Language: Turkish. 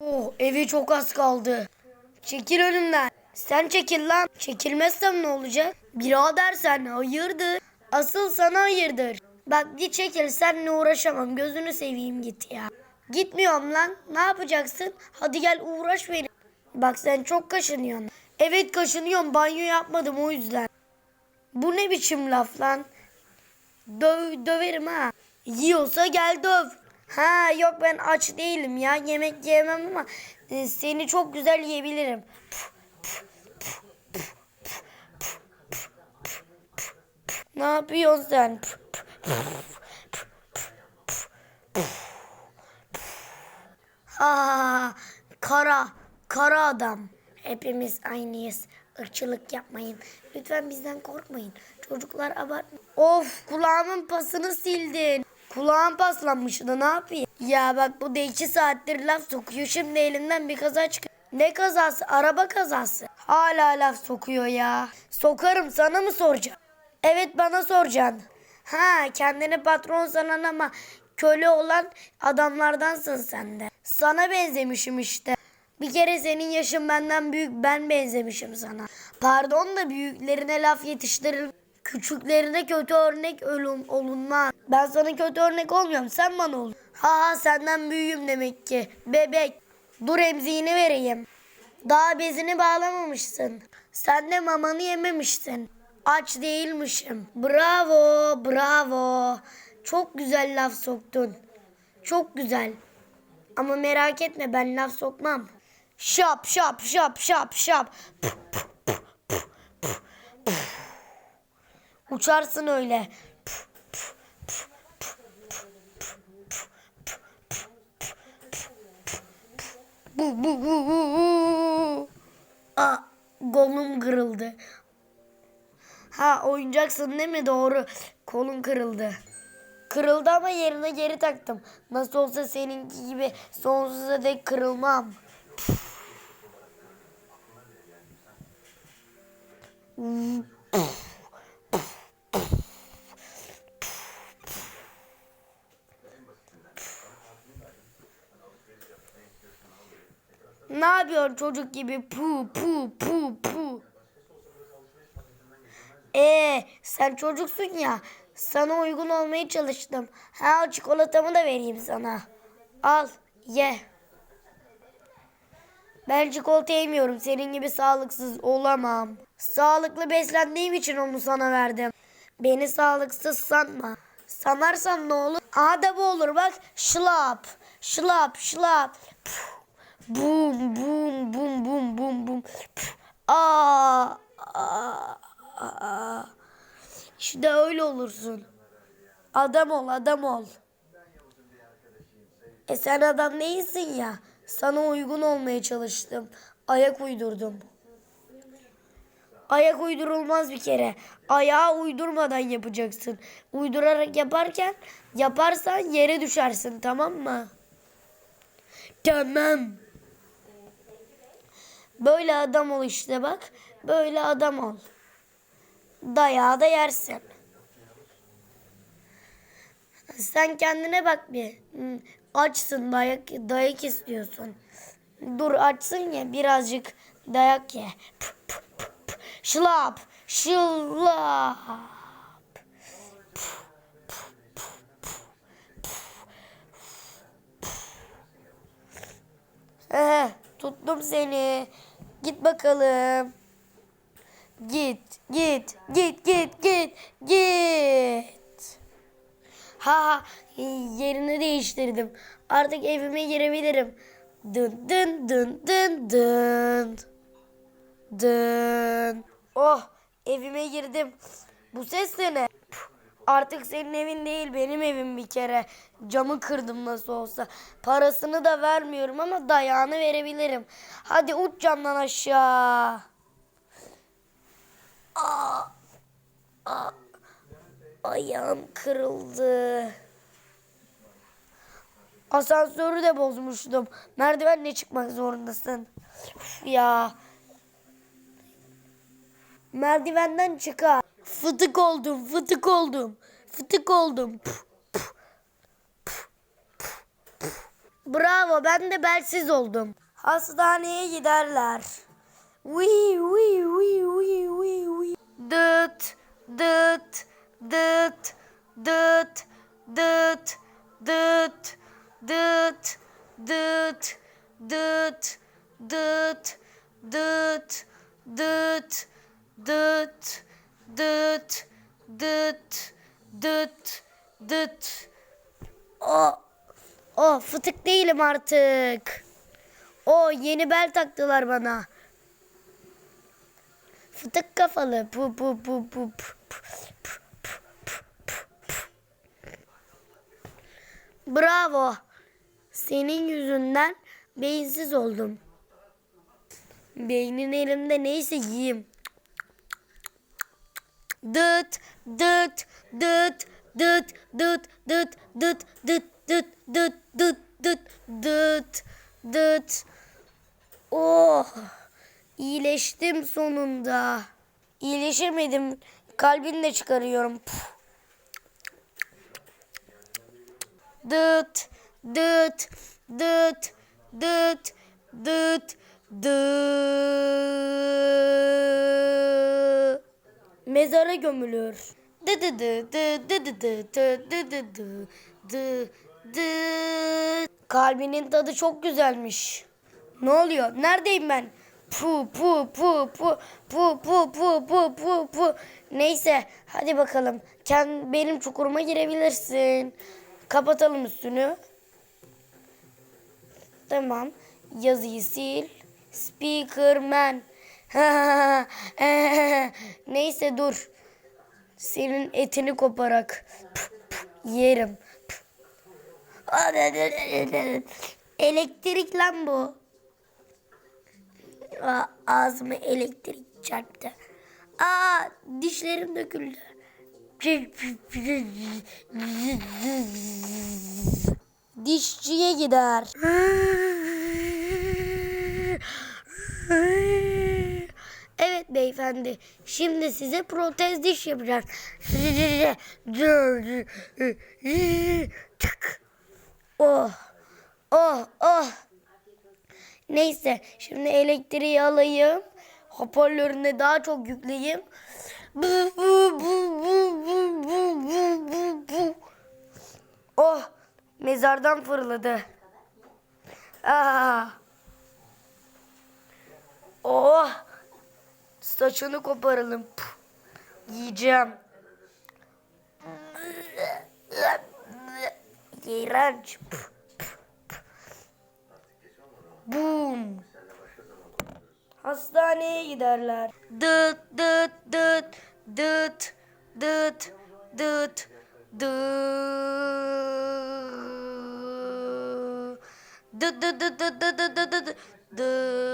Oh evi çok az kaldı. Çekil önümden. Sen çekil lan. Çekilmezsem ne olacak? Birader sen hayırdır? Asıl sana hayırdır. Bak git çekil seninle uğraşamam. Gözünü seveyim git ya. Gitmiyorum lan. Ne yapacaksın? Hadi gel uğraş benim. Bak sen çok kaşınıyorsun. Evet kaşınıyorum. Banyo yapmadım o yüzden. Bu ne biçim laf lan? Döv, döverim ha. Yiyorsa gel döv. Ha yok ben aç değilim ya. Yemek yemem ama e, seni çok güzel yiyebilirim. Ne yapıyorsun sen? Aa, kara, kara adam. Hepimiz aynıyız. Irkçılık yapmayın. Lütfen bizden korkmayın. Çocuklar abartma. Of kulağımın pasını sildin. Kulağım paslanmıştı ne yapayım? Ya bak bu da iki saattir laf sokuyor. Şimdi elinden bir kaza çıkıyor. Ne kazası? Araba kazası. Hala laf sokuyor ya. Sokarım sana mı soracağım? Evet bana soracaksın. Ha kendini patron sanan ama köle olan adamlardansın sen de. Sana benzemişim işte. Bir kere senin yaşın benden büyük ben benzemişim sana. Pardon da büyüklerine laf yetiştirir. Küçüklerine kötü örnek ölüm olunmaz. Ben sana kötü örnek olmuyorum sen bana ol. Ha ha senden büyüğüm demek ki. Bebek. Dur emziğini vereyim. Daha bezini bağlamamışsın. Sen de mamanı yememişsin. Aç değilmişim. Bravo, bravo. Çok güzel laf soktun. Çok güzel. Ama merak etme ben laf sokmam. Şap şap şap şap şap. Uçarsın öyle. Bu bu bu bu. Aa, kolum kırıldı. Ha oyuncaksın değil mi? Doğru. Kolun kırıldı. Kırıldı ama yerine geri taktım. Nasıl olsa seninki gibi sonsuza dek kırılmam. Ne yapıyorsun çocuk gibi? Pu pu pu pu. Ee, sen çocuksun ya. Sana uygun olmaya çalıştım. Ha çikolatamı da vereyim sana. Al, ye. Ben çikolata yemiyorum. Senin gibi sağlıksız olamam. Sağlıklı beslendiğim için onu sana verdim. Beni sağlıksız sanma. Sanarsan ne olur? Aha da bu olur bak. Şlap. Şlap şlap. Puh. Bum bum bum bum bum bum. Aa, aa, aa. İşte öyle olursun. Adam ol, adam ol. E sen adam değilsin ya. Sana uygun olmaya çalıştım. Ayak uydurdum. Ayak uydurulmaz bir kere. Ayağı uydurmadan yapacaksın. Uydurarak yaparken yaparsan yere düşersin tamam mı? Tamam. Böyle adam ol işte bak. Böyle adam ol. Dayağı da yersin. Sen kendine bak bir. Hmm, Açsın dayak, dayak istiyorsun. Dur açsın ya birazcık dayak ye. Püh, püh, püh. Şılap. Şılap. Eh, tuttum seni. Git bakalım. Git, git, git, git, git, git. Ha ha yerini değiştirdim. Artık evime girebilirim. Dın dın dın dın dın. Dın. Oh evime girdim. Bu ses de ne? Artık senin evin değil benim evim bir kere. Camı kırdım nasıl olsa. Parasını da vermiyorum ama dayağını verebilirim. Hadi uç camdan aşağı. Aa, aa, ayağım kırıldı. Asansörü de bozmuştum. Merdivenle çıkmak zorundasın. Uf ya. Merdivenden çıkar. Fıtık oldum, fıtık oldum. Fıtık oldum. Puh, puh, puh, puh, puh. Bravo ben de belsiz oldum. Hastaneye giderler. Wii wii wii wii wii wii. Dıt dıt dıt dıt dıt dıt dıt dıt dıt dıt dıt dıt dıt dıt dıt dıt dıt dıt. O o fıtık değilim artık. O yeni bel taktılar bana. Fıtık kafalı. Pu pu pu pu. Bravo. Senin yüzünden beyinsiz oldum. Beynin elimde neyse yiyeyim. Dıt dıt dıt dıt dıt dıt dıt dıt dıt dıt dıt dıt dıt dıt. Oh! İyileştim sonunda. İyileşemedim. Kalbini de çıkarıyorum. Puf. Dıt dıt dıt dıt dıt dıt. Mezara gömülür. Dı dı dı dı dı dı dı dı dı dı dı dı dı. Kalbinin tadı çok güzelmiş. Ne oluyor? Neredeyim ben? Pu pu pu pu pu pu pu pu pu pu. Neyse hadi bakalım. Kend, benim çukuruma girebilirsin. Kapatalım üstünü. Tamam. Yazıyı sil. Speakerman. Neyse dur. Senin etini koparak puf, puf, yerim. Puf. Elektrik lan bu. Aa, ağzıma elektrik çarptı. Aa dişlerim döküldü. Dişçiye gider. Evet beyefendi. Şimdi size protez diş yapacağız. Oh. Oh. Oh. Neyse. Şimdi elektriği alayım. Hoparlörüne daha çok yükleyeyim. Oh. Mezardan fırladı. Ah. Oh saçını koparalım. Yiyeceğim. İğrenç. Boom. Hastaneye giderler. Dıt dıt dıt dıt dıt dıt dıt dıt dıt dıt dıt dıt dıt dıt